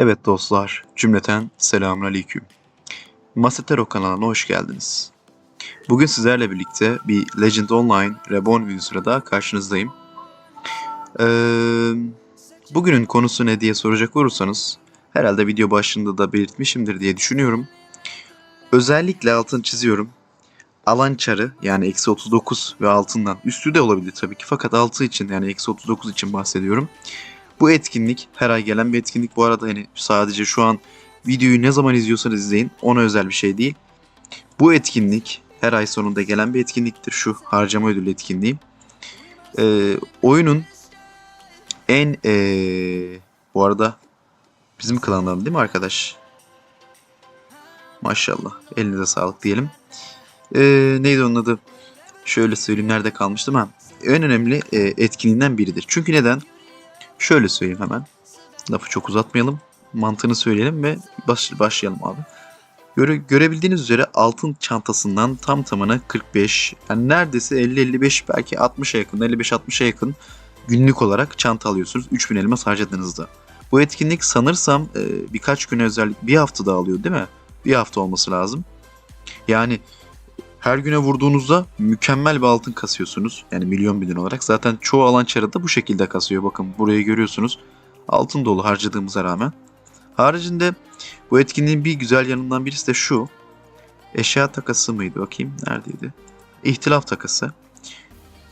Evet dostlar, cümleten selamünaleyküm. Masetero kanalına hoş geldiniz. Bugün sizlerle birlikte bir Legend Online Reborn videosuyla daha karşınızdayım. Ee, bugünün konusu ne diye soracak olursanız, herhalde video başında da belirtmişimdir diye düşünüyorum. Özellikle altını çiziyorum. Alan çarı yani eksi 39 ve altından üstü de olabilir tabii ki fakat altı için yani eksi 39 için bahsediyorum. Bu etkinlik her ay gelen bir etkinlik. Bu arada hani sadece şu an videoyu ne zaman izliyorsanız izleyin. Ona özel bir şey değil. Bu etkinlik her ay sonunda gelen bir etkinliktir. Şu harcama ödülü etkinliği. Ee, oyunun en ee, bu arada bizim klandan değil mi arkadaş? Maşallah. Elinize sağlık diyelim. Ee, neydi onun adı? Şöyle söyleyeyim nerede kalmıştım ha. En önemli e, etkinliğinden biridir. Çünkü neden? Şöyle söyleyeyim hemen. Lafı çok uzatmayalım. Mantığını söyleyelim ve baş, başlayalım abi. Göre, görebildiğiniz üzere altın çantasından tam tamına 45, yani neredeyse 50-55 belki 60'a yakın, 55-60'a yakın günlük olarak çanta alıyorsunuz 3000 elmas harcadığınızda. Bu etkinlik sanırsam e, birkaç güne özellik bir hafta da alıyor değil mi? Bir hafta olması lazım. Yani her güne vurduğunuzda mükemmel bir altın kasıyorsunuz. Yani milyon bidon olarak. Zaten çoğu alan çarı bu şekilde kasıyor. Bakın burayı görüyorsunuz. Altın dolu harcadığımıza rağmen. Haricinde bu etkinliğin bir güzel yanından birisi de şu. Eşya takası mıydı bakayım neredeydi? İhtilaf takası.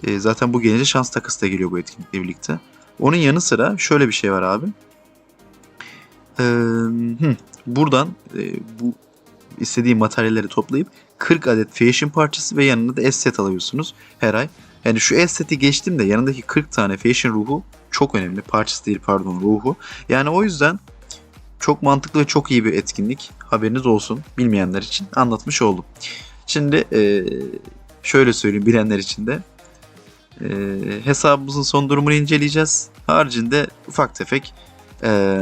E, zaten bu gelince şans takası da geliyor bu etkinlikle birlikte. Onun yanı sıra şöyle bir şey var abi. Ee, hı, buradan e, bu istediği materyalleri toplayıp 40 adet fashion parçası ve yanına da esset alıyorsunuz her ay. Yani şu esseti geçtim de yanındaki 40 tane fashion ruhu çok önemli. Parçası değil pardon ruhu. Yani o yüzden çok mantıklı ve çok iyi bir etkinlik. Haberiniz olsun. Bilmeyenler için anlatmış oldum. Şimdi e, şöyle söyleyeyim bilenler için de e, hesabımızın son durumunu inceleyeceğiz. Haricinde ufak tefek e,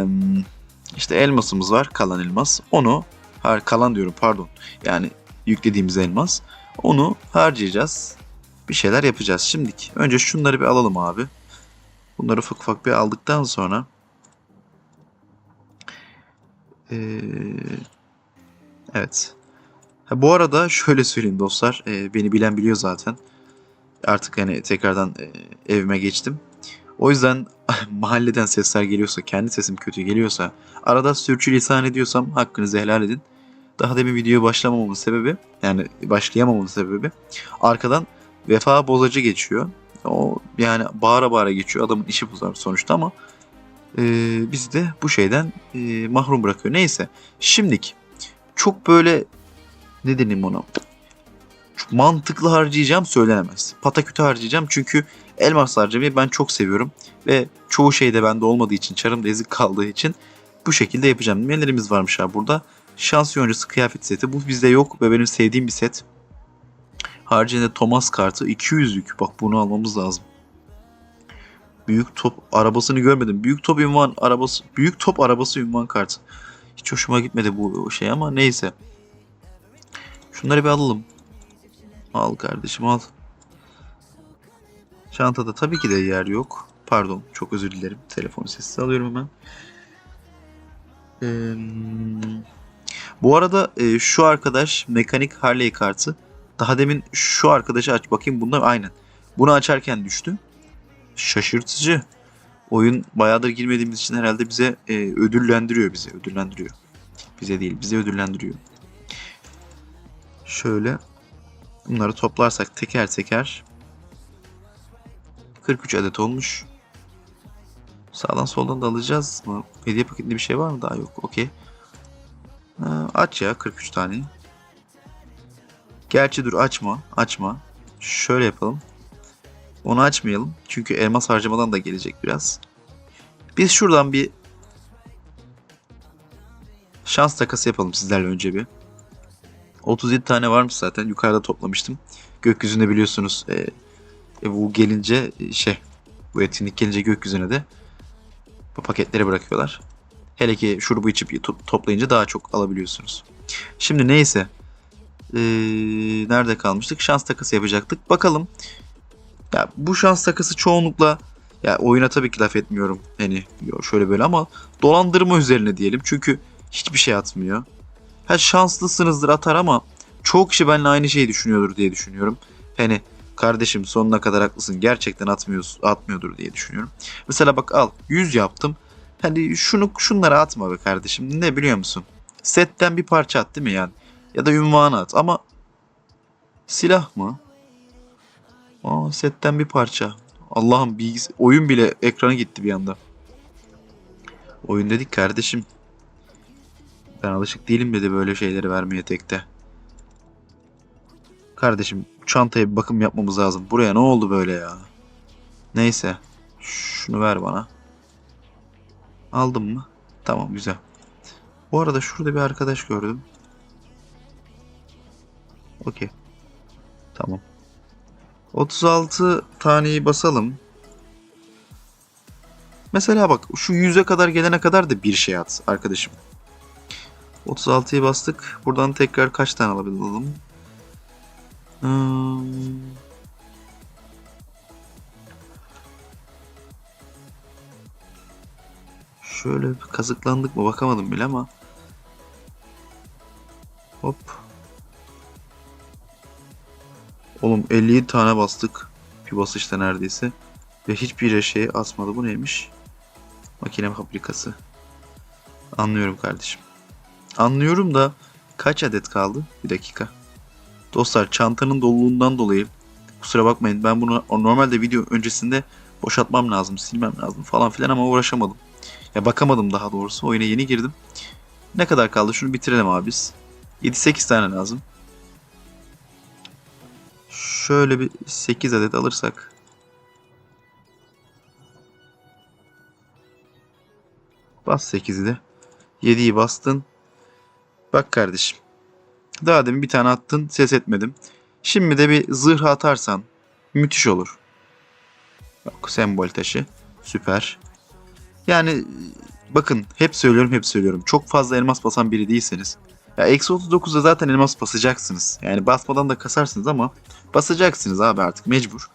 işte elmasımız var. Kalan elmas. Onu har kalan diyorum pardon. Yani yüklediğimiz elmas. Onu harcayacağız. Bir şeyler yapacağız. Şimdilik önce şunları bir alalım abi. Bunları ufak ufak bir aldıktan sonra ee, evet. Ha, bu arada şöyle söyleyeyim dostlar. Ee, beni bilen biliyor zaten. Artık hani tekrardan e, evime geçtim. O yüzden mahalleden sesler geliyorsa, kendi sesim kötü geliyorsa, arada sürçülisan ediyorsam hakkınızı helal edin. Daha demin videoya başlamamamın sebebi, yani başlayamamamın sebebi arkadan vefa bozacı geçiyor. O yani bağıra bağıra geçiyor. Adamın işi bozar sonuçta ama e, bizi de bu şeyden e, mahrum bırakıyor. Neyse. Şimdilik çok böyle ne deneyim ona? Çok mantıklı harcayacağım söylenemez. Pataküte harcayacağım çünkü elmas harcamayı ben çok seviyorum. Ve çoğu şey de bende olmadığı için, çarımda ezik kaldığı için bu şekilde yapacağım. Nelerimiz varmış abi burada? Şans yoncusu kıyafet seti. Bu bizde yok ve benim sevdiğim bir set. Haricinde Thomas kartı 200'lük. Bak bunu almamız lazım. Büyük top arabasını görmedim. Büyük top ünvan arabası. Büyük top arabası ünvan kartı. Hiç hoşuma gitmedi bu şey ama neyse. Şunları bir alalım. Al kardeşim al. Çantada tabii ki de yer yok. Pardon çok özür dilerim. Telefonu sessiz alıyorum hemen. Ee, bu arada e, şu arkadaş mekanik Harley kartı. Daha demin şu arkadaşı aç bakayım bunlar aynen. Bunu açarken düştü. Şaşırtıcı. Oyun bayağıdır girmediğimiz için herhalde bize e, ödüllendiriyor bizi. Ödüllendiriyor. Bize değil bize ödüllendiriyor. Şöyle bunları toplarsak teker teker 43 adet olmuş. Sağdan soldan da alacağız mı? Hediye paketinde bir şey var mı? Daha yok. Okey. Aç ya 43 tane. Gerçi dur açma. Açma. Şöyle yapalım. Onu açmayalım. Çünkü elmas harcamadan da gelecek biraz. Biz şuradan bir şans takası yapalım sizlerle önce bir. 37 tane varmış zaten. Yukarıda toplamıştım. Gökyüzünde biliyorsunuz e, e, bu gelince e, şey bu etkinlik gelince gökyüzüne de bu paketleri bırakıyorlar. Hele ki şurubu içip to- toplayınca daha çok alabiliyorsunuz. Şimdi neyse. Ee, nerede kalmıştık? Şans takası yapacaktık. Bakalım. Ya bu şans takası çoğunlukla Ya oyuna tabii ki laf etmiyorum. Hani şöyle böyle ama dolandırma üzerine diyelim. Çünkü hiçbir şey atmıyor. Ha şanslısınızdır atar ama çoğu kişi benimle aynı şeyi düşünüyordur diye düşünüyorum. Hani kardeşim sonuna kadar haklısın gerçekten atmıyorsun, atmıyordur diye düşünüyorum. Mesela bak al 100 yaptım. Hani şunu şunlara atma be kardeşim. Ne biliyor musun? Setten bir parça at değil mi yani? Ya da ünvanı at ama silah mı? Aa setten bir parça. Allah'ım bilgis oyun bile ekranı gitti bir anda. Oyun dedik kardeşim. Ben alışık değilim dedi böyle şeyleri vermeye tekte. Kardeşim çantaya bir bakım yapmamız lazım. Buraya ne oldu böyle ya? Neyse. Şunu ver bana. Aldım mı? Tamam güzel. Bu arada şurada bir arkadaş gördüm. Okey. Tamam. 36 taneyi basalım. Mesela bak şu 100'e kadar gelene kadar da bir şey at arkadaşım. 36'yı bastık. Buradan tekrar kaç tane alabilelim? Hmm. Şöyle bir kazıklandık mı bakamadım bile ama. Hop. Oğlum 57 tane bastık. Bir basışta neredeyse. Ve hiçbir şey asmadı. Bu neymiş? Makine fabrikası. Anlıyorum kardeşim. Anlıyorum da kaç adet kaldı? Bir dakika. Dostlar çantanın doluluğundan dolayı kusura bakmayın ben bunu normalde video öncesinde boşaltmam lazım, silmem lazım falan filan ama uğraşamadım. Ya bakamadım daha doğrusu. Oyuna yeni girdim. Ne kadar kaldı? Şunu bitirelim abi biz. 7-8 tane lazım. Şöyle bir 8 adet alırsak. Bas 8'i de. 7'yi bastın. Bak kardeşim. Daha demin bir tane attın ses etmedim. Şimdi de bir zırh atarsan müthiş olur. Yok sembol taşı. Süper. Yani bakın hep söylüyorum hep söylüyorum. Çok fazla elmas basan biri değilseniz. Ya eksi 39'da zaten elmas basacaksınız. Yani basmadan da kasarsınız ama basacaksınız abi artık mecbur.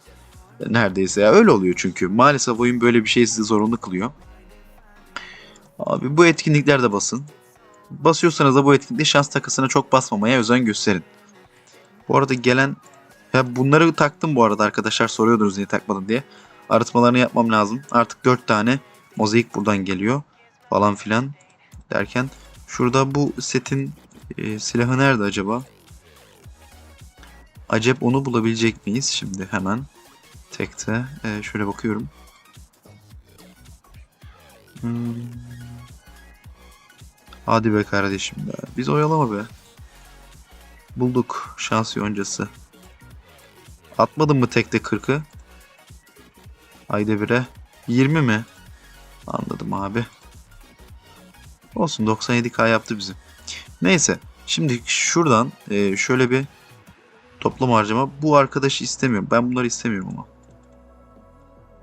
Neredeyse ya öyle oluyor çünkü. Maalesef oyun böyle bir şey sizi zorunlu kılıyor. Abi bu etkinliklerde basın. Basıyorsanız da bu etkinlikte şans takısına çok basmamaya özen gösterin. Bu arada gelen ya bunları taktım bu arada arkadaşlar soruyordunuz niye takmadım diye. Arıtmalarını yapmam lazım. Artık 4 tane mozaik buradan geliyor falan filan derken şurada bu setin e, silahı nerede acaba? Acep onu bulabilecek miyiz şimdi hemen tekte e, şöyle bakıyorum. Hmm. Hadi be kardeşim be. Biz oyalama be. Bulduk şans yoncası. Atmadın mı tekte 40'ı? Ayda bire. 20 mi? Anladım abi. Olsun 97k yaptı bizim. Neyse. Şimdi şuradan e, şöyle bir toplam harcama. Bu arkadaşı istemiyorum. Ben bunları istemiyorum ama.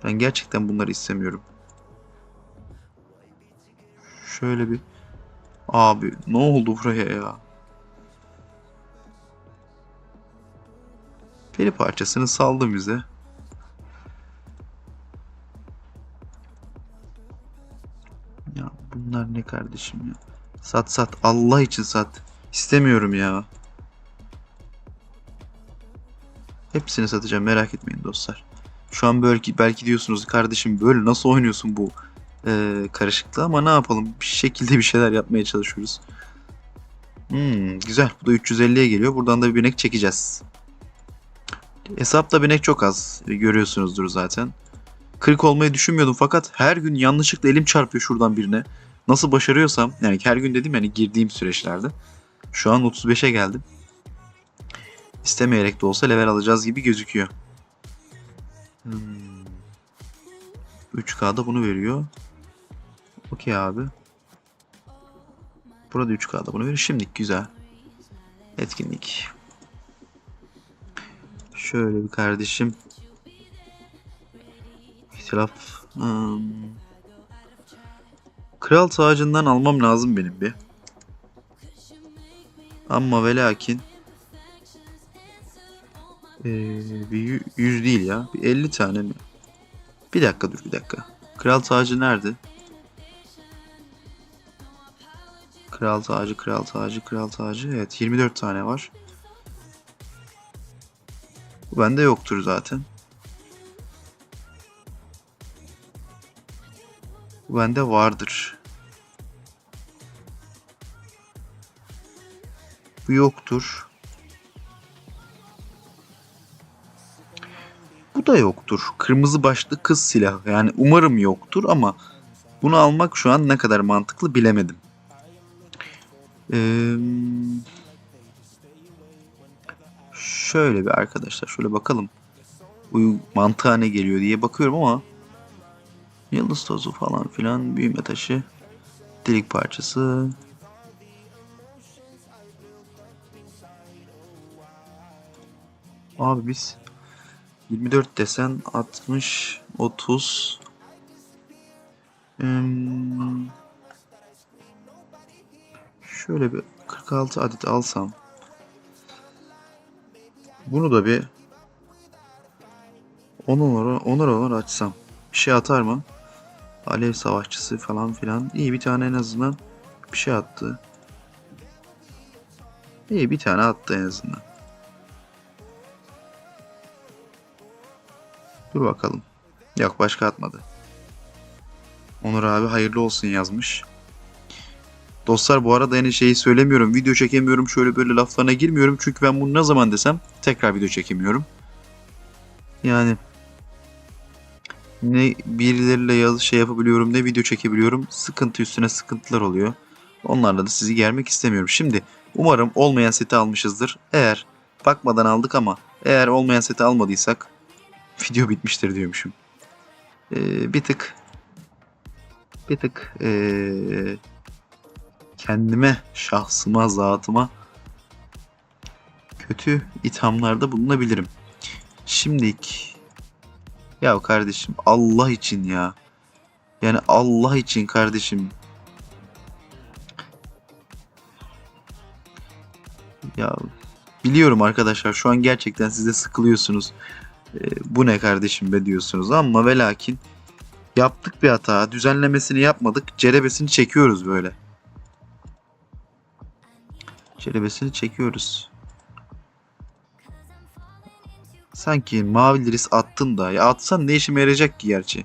Ben gerçekten bunları istemiyorum. Şöyle bir Abi ne oldu buraya ya? Peri parçasını saldı bize. Bunlar ne kardeşim ya? Sat sat Allah için sat. İstemiyorum ya. Hepsini satacağım merak etmeyin dostlar. Şu an belki belki diyorsunuz kardeşim böyle nasıl oynuyorsun bu e, karışıklığı ama ne yapalım bir şekilde bir şeyler yapmaya çalışıyoruz. Hmm, güzel bu da 350'ye geliyor. Buradan da bir binek çekeceğiz. Hesapta binek çok az görüyorsunuzdur zaten. 40 olmayı düşünmüyordum fakat her gün yanlışlıkla elim çarpıyor şuradan birine. Nasıl başarıyorsam yani her gün dedim yani girdiğim süreçlerde. Şu an 35'e geldim. İstemeyerek de olsa level alacağız gibi gözüküyor. Hmm. 3K'da bunu veriyor. Okey abi. Burada 3K'da bunu veriyor. Şimdilik güzel. Etkinlik. Şöyle bir kardeşim. İhtilaf. Hmm. Kral tacından almam lazım benim bir. Ama ve lakin ee, bir 100 değil ya. Bir 50 tane mi? Bir dakika dur bir dakika. Kral tacı nerede? Kral tacı, kral tacı, kral tacı. Evet 24 tane var. Bu bende yoktur zaten. Bu bende vardır. Bu yoktur. Bu da yoktur. Kırmızı başlı kız silahı. Yani umarım yoktur ama bunu almak şu an ne kadar mantıklı bilemedim. Ee, şöyle bir arkadaşlar şöyle bakalım. Bu mantığa ne geliyor diye bakıyorum ama yıldız tozu falan filan büyüme taşı delik parçası. Abi biz 24 desen 60 30 Hmm, şöyle bir 46 adet alsam. Bunu da bir 10 onar onar onar açsam. Bir şey atar mı? Alev savaşçısı falan filan. İyi bir tane en azından bir şey attı. İyi bir tane attı en azından. Dur bakalım. Yok başka atmadı. Onur abi hayırlı olsun yazmış. Dostlar bu arada yani şeyi söylemiyorum. Video çekemiyorum şöyle böyle laflarına girmiyorum. Çünkü ben bunu ne zaman desem tekrar video çekemiyorum. Yani ne birileriyle yaz şey yapabiliyorum ne video çekebiliyorum. Sıkıntı üstüne sıkıntılar oluyor. Onlarla da sizi germek istemiyorum. Şimdi umarım olmayan seti almışızdır. Eğer bakmadan aldık ama eğer olmayan seti almadıysak video bitmiştir diyormuşum. Ee, bir tık bir tık ee, kendime, şahsıma, zatıma kötü ithamlarda bulunabilirim. Şimdilik ya kardeşim Allah için ya. Yani Allah için kardeşim. Ya biliyorum arkadaşlar şu an gerçekten size sıkılıyorsunuz. Ee, bu ne kardeşim be diyorsunuz ama ve lakin yaptık bir hata. Düzenlemesini yapmadık. Cerebesini çekiyoruz böyle. Cerebesini çekiyoruz. Sanki mavi liris attın da. Ya atsan ne işime yarayacak ki gerçi?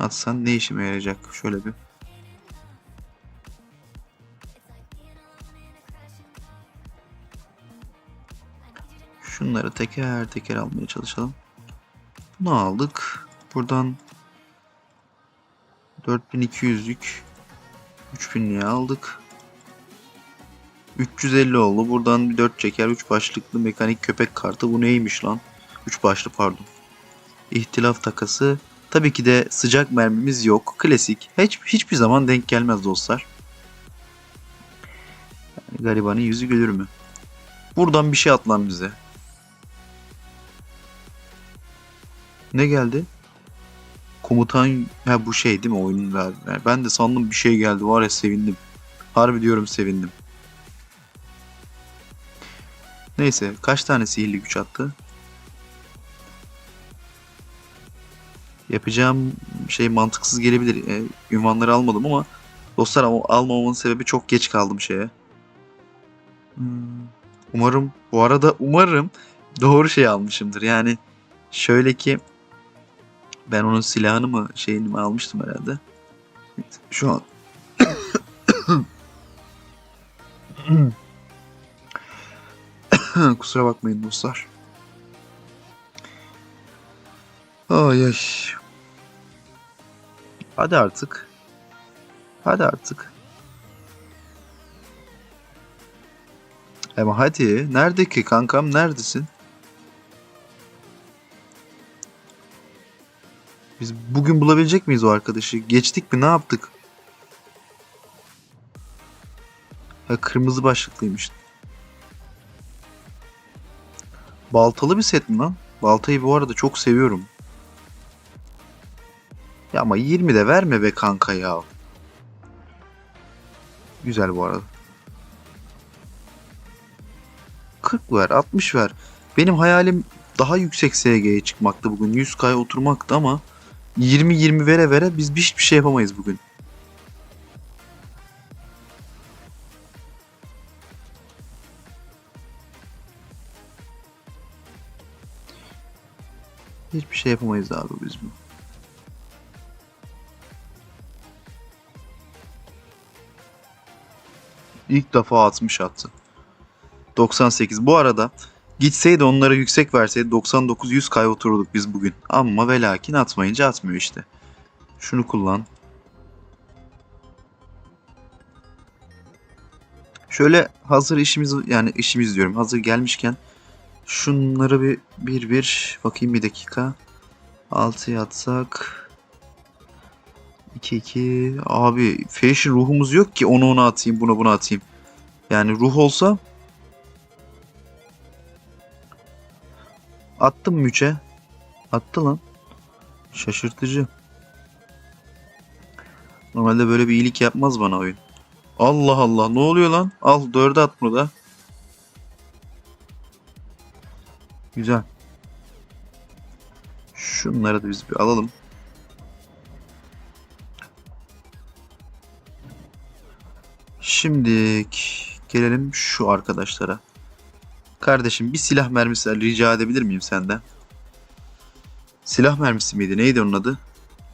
Atsan ne işime yarayacak? Şöyle bir. Şunları teker teker almaya çalışalım. Bunu aldık. Buradan 4200'lük 3000'liğe aldık. 350 oldu. Buradan bir 4 çeker 3 başlıklı mekanik köpek kartı. Bu neymiş lan? 3 başlı pardon. İhtilaf takası. Tabii ki de sıcak mermimiz yok. Klasik. Hiç, hiçbir zaman denk gelmez dostlar. Yani garibanın yüzü gülür mü? Buradan bir şey at bize. Ne geldi? Komutan ha bu şey değil mi oyunun. Yani ben de sandım bir şey geldi var ya sevindim. Harbi diyorum sevindim. Neyse kaç tane sihirli güç attı? Yapacağım şey mantıksız gelebilir. E, ünvanları almadım ama dostlar ama almamamın sebebi çok geç kaldım şeye. Hmm, Umarım bu arada umarım doğru şey almışımdır. Yani şöyle ki ben onun silahını mı şeyini mi almıştım herhalde. Şu an kusura bakmayın dostlar. Ay ay. Hadi artık. Hadi artık. Ama hadi. Nerede ki kankam neredesin? Biz bugün bulabilecek miyiz o arkadaşı? Geçtik mi? Ne yaptık? Ha, kırmızı başlıklıymış. Baltalı bir set mi lan? Baltayı bu arada çok seviyorum. Ya ama 20 de verme be kanka ya. Güzel bu arada. 40 ver, 60 ver. Benim hayalim daha yüksek SG'ye çıkmaktı bugün. 100K'ya oturmaktı ama 20-20 vere vere biz hiçbir şey yapamayız bugün. Hiçbir şey yapamayız abi biz bu. İlk defa 60 attı. 98. Bu arada gitseydi onlara yüksek verseydi 99 100 kay otururduk biz bugün. Ama ve lakin atmayınca atmıyor işte. Şunu kullan. Şöyle hazır işimiz yani işimiz diyorum. Hazır gelmişken şunları bir bir bir bakayım bir dakika. 6 atsak 2 2 abi fashion ruhumuz yok ki onu ona atayım bunu buna atayım. Yani ruh olsa attım müçe. Attı lan. Şaşırtıcı. Normalde böyle bir iyilik yapmaz bana oyun. Allah Allah ne oluyor lan? Al dörde at bunu da. Güzel. Şunları da biz bir alalım. Şimdi gelelim şu arkadaşlara. Kardeşim bir silah mermisi rica edebilir miyim senden? Silah mermisi miydi? Neydi onun adı?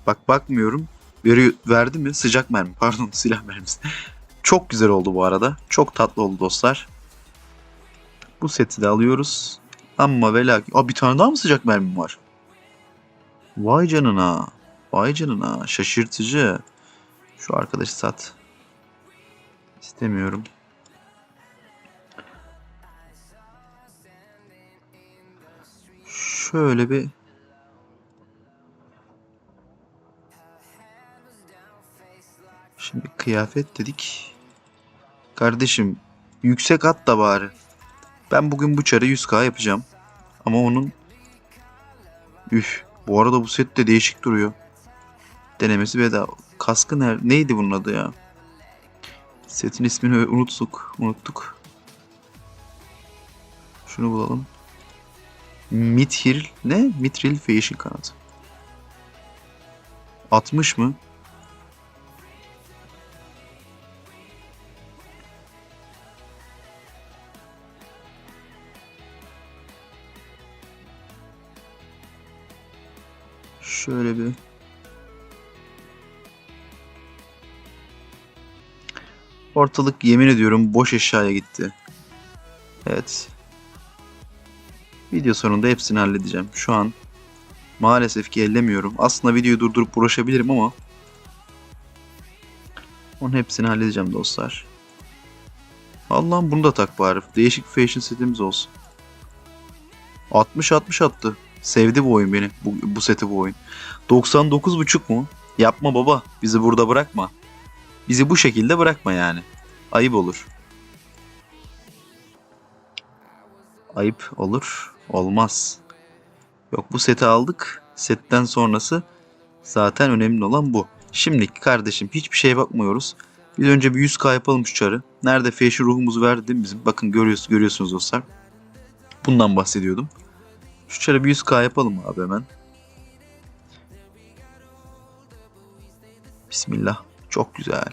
Bak bakmıyorum. Veriyor, verdi mi? Sıcak mermi. Pardon silah mermisi. Çok güzel oldu bu arada. Çok tatlı oldu dostlar. Bu seti de alıyoruz. Ama ve lakin... Aa, bir tane daha mı sıcak mermim var? Vay canına. Vay canına. Şaşırtıcı. Şu arkadaşı sat. İstemiyorum. Şöyle bir Şimdi kıyafet dedik. Kardeşim yüksek at da bari. Ben bugün bu çarı 100k yapacağım. Ama onun Üf. Bu arada bu set de değişik duruyor. Denemesi bedava. Kaskı ner neydi bunun adı ya? Setin ismini unuttuk. Unuttuk. Şunu bulalım. Mithril ne? Mithril Fashion kanadı. 60 mı? Şöyle bir Ortalık yemin ediyorum boş eşyaya gitti. Evet. Video sonunda hepsini halledeceğim. Şu an maalesef ki ellemiyorum. Aslında videoyu durdurup uğraşabilirim ama onun hepsini halledeceğim dostlar. Allah'ım bunu da tak bari. Değişik fashion setimiz olsun. 60-60 attı. Sevdi bu oyun beni. Bu, bu seti bu oyun. 99.5 mu? Yapma baba. Bizi burada bırakma. Bizi bu şekilde bırakma yani. Ayıp olur. Ayıp olur. Olmaz. Yok bu seti aldık. Setten sonrası zaten önemli olan bu. Şimdi kardeşim hiçbir şeye bakmıyoruz. Biz önce bir 100k yapalım şu çarı. Nerede fashion ruhumuzu verdi değil mi bizim? Bakın görüyorsunuz, görüyorsunuz dostlar. Bundan bahsediyordum. Şu çarı bir 100k yapalım abi hemen. Bismillah. Çok güzel.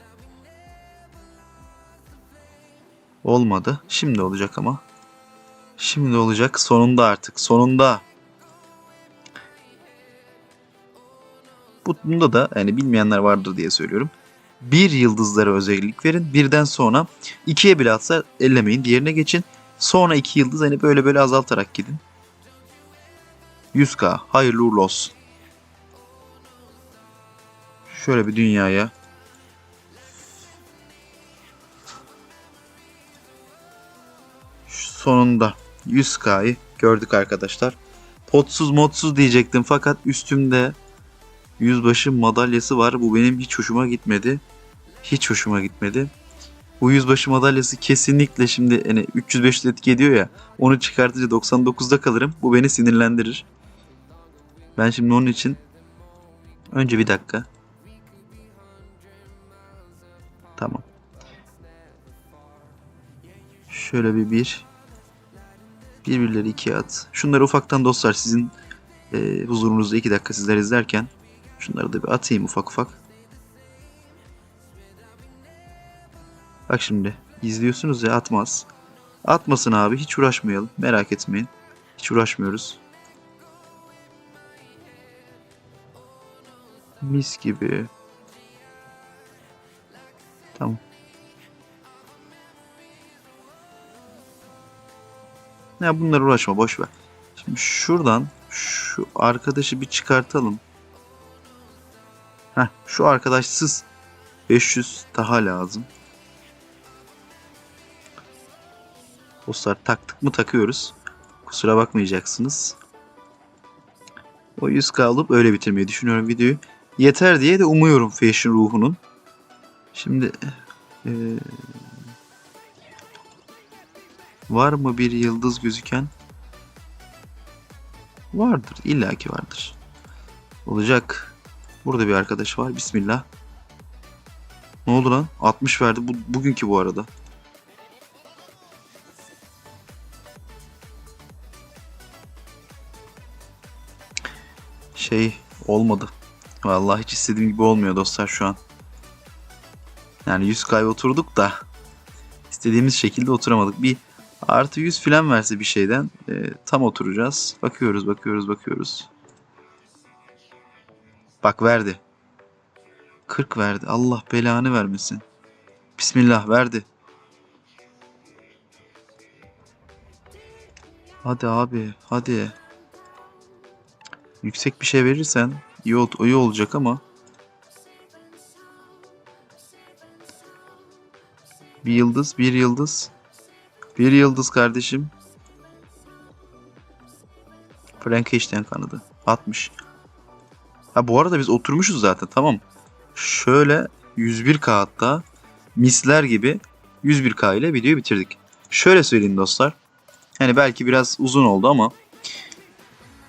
Olmadı. Şimdi olacak ama. Şimdi olacak. Sonunda artık. Sonunda. Bu- Bunda da yani bilmeyenler vardır diye söylüyorum. Bir yıldızlara özellik verin. Birden sonra ikiye bile atsa ellemeyin. Diğerine geçin. Sonra iki yıldız hani böyle böyle azaltarak gidin. 100k. Hayırlı uğurlu olsun. Şöyle bir dünyaya sonunda 100k'yı gördük arkadaşlar. Potsuz modsuz diyecektim fakat üstümde yüzbaşı madalyası var. Bu benim hiç hoşuma gitmedi. Hiç hoşuma gitmedi. Bu yüzbaşı madalyası kesinlikle şimdi hani 300-500 etki ediyor ya. Onu çıkartınca 99'da kalırım. Bu beni sinirlendirir. Ben şimdi onun için önce bir dakika. Tamam. Şöyle bir bir Birbirleri ikiye at. Şunları ufaktan dostlar sizin e, huzurunuzda iki dakika sizler izlerken şunları da bir atayım ufak ufak. Bak şimdi izliyorsunuz ya atmaz. Atmasın abi hiç uğraşmayalım merak etmeyin. Hiç uğraşmıyoruz. Mis gibi. Tamam. Ya bunlara uğraşma boş ver. Şimdi şuradan şu arkadaşı bir çıkartalım. Heh, şu arkadaşsız 500 daha lazım. Dostlar taktık mı takıyoruz. Kusura bakmayacaksınız. O 100k alıp öyle bitirmeyi düşünüyorum videoyu. Yeter diye de umuyorum fashion ruhunun. Şimdi eee, var mı bir yıldız gözüken? Vardır. illaki vardır. Olacak. Burada bir arkadaş var. Bismillah. Ne oldu lan? 60 verdi. Bu, bugünkü bu arada. Şey olmadı. Vallahi hiç istediğim gibi olmuyor dostlar şu an. Yani 100 kay oturduk da istediğimiz şekilde oturamadık. Bir artı 100 falan verse bir şeyden e, tam oturacağız. Bakıyoruz bakıyoruz bakıyoruz. Bak verdi. 40 verdi. Allah belanı vermesin. Bismillah verdi. Hadi abi hadi. Yüksek bir şey verirsen iyi, ol- iyi olacak ama. Bir yıldız, bir yıldız. Bir yıldız kardeşim. Frankenstein kanadı. 60. Ha bu arada biz oturmuşuz zaten tamam. Şöyle 101k hatta misler gibi 101k ile videoyu bitirdik. Şöyle söyleyeyim dostlar. Hani belki biraz uzun oldu ama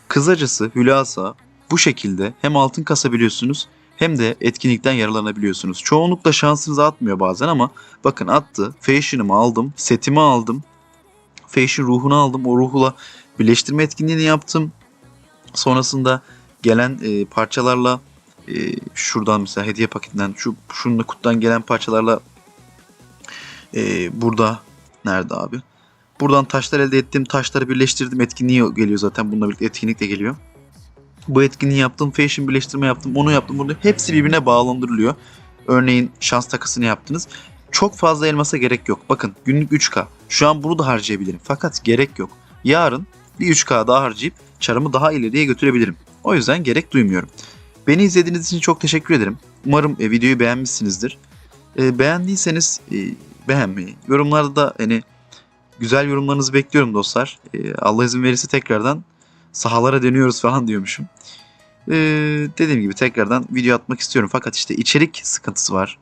kısacası hülasa bu şekilde hem altın kasabiliyorsunuz hem de etkinlikten yararlanabiliyorsunuz. Çoğunlukla şansınız atmıyor bazen ama bakın attı. Fashion'ımı aldım, setimi aldım. Fashion ruhunu aldım. O ruhla birleştirme etkinliğini yaptım. Sonrasında gelen e, parçalarla e, şuradan mesela hediye paketinden şu şununla kutudan gelen parçalarla e, burada nerede abi? Buradan taşlar elde ettim. Taşları birleştirdim. Etkinliği geliyor zaten. Bununla birlikte etkinlik de geliyor. Bu etkinliği yaptım. Fashion birleştirme yaptım. Onu yaptım. Bunu hepsi birbirine bağlandırılıyor. Örneğin şans takısını yaptınız. Çok fazla elmasa gerek yok. Bakın günlük 3K. Şu an bunu da harcayabilirim. Fakat gerek yok. Yarın bir 3K daha harcayıp çarımı daha ileriye götürebilirim. O yüzden gerek duymuyorum. Beni izlediğiniz için çok teşekkür ederim. Umarım e, videoyu beğenmişsinizdir. E, beğendiyseniz e, beğenmeyi, yorumlarda da hani güzel yorumlarınızı bekliyorum dostlar. E, Allah izin verirse tekrardan sahalara dönüyoruz falan diyormuşum. E, dediğim gibi tekrardan video atmak istiyorum fakat işte içerik sıkıntısı var.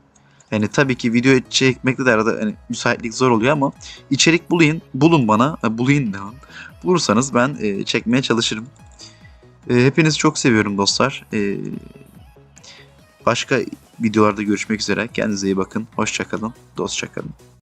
Yani tabii ki video çekmekte de arada hani müsaitlik zor oluyor ama içerik bulayın, bulun bana, bulayın ne lan? Bulursanız ben e, çekmeye çalışırım. E, hepinizi çok seviyorum dostlar. E, başka videolarda görüşmek üzere. Kendinize iyi bakın. Hoşçakalın. Dostçakalın.